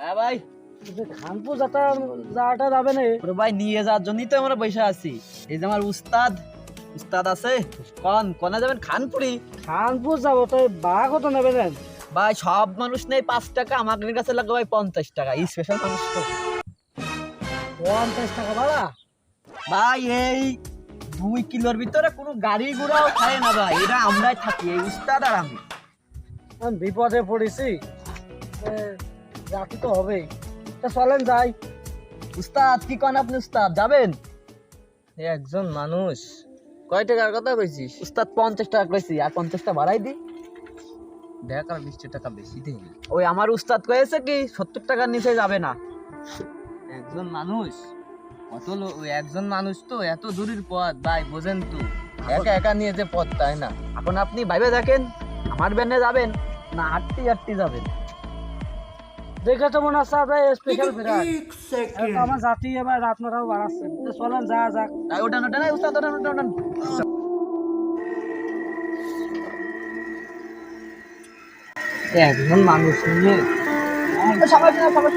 হ্যাঁ ভাই। খানপুর যাতা যাওয়াটা যাবে না। ওরে ভাই নিয়ে যাওয়ার জন্যই তো আমরা বসে আছি। এই যে আমার উস্তাদ উস্তাদ আছে। কন কনে যাবেন? খানপুরি খানপুর যাব তো বাঘ কত নেবে দেন? ভাই সব মানুষ নেই পাঁচ টাকা আমাদের কাছে লাগবে ভাই পঞ্চাশ টাকা। এই স্পেশাল মানুষ তো। পঞ্চাশ টাকা ভাড়া ভাই এই দুই কিলোর ভিতরে কোনো গাড়ি ঘোড়াও খায় না ভাই। এটা আমরাই থাকি এই উস্তাদ আর আমি। বিপদে পড়েছি। রাখি তো হবেই। তা চলেন যাই। উস্তাদ কি কন আপনি উস্তাদ? যাবেন? একজন মানুষ। কয় টাকার কথা কইছিস? উস্তাদ পঞ্চাশ টাকা করেছি আর পঞ্চাশটা বাড়াই দি। দেখ আর বিশ টাকা বেশি দিই ওই আমার উস্তাদ কয়েছে কি সত্তর টাকার নিচে যাবে না। একজন মানুষ? লো- ওই একজন মানুষ তো এত দূরের পথ ভাই বোঝেন তো। একা একা নিয়ে যে পথ তাই না? এখন আপনি ভাইবে দেখেন আমার ব্যান্ডে যাবেন না আটটি আটটি যাবেন। দেখে তো মনে হচ্ছে আপনার স্পেশাল আমার জাতি এবার আপনারাও বাড়াচ্ছেন তো চলেন যা যাক। তাই ওটান ওটান উস্তাদ ওটান ওটান ওটান একজন মানুষ নিয়ে। সবাই সবাই সবাই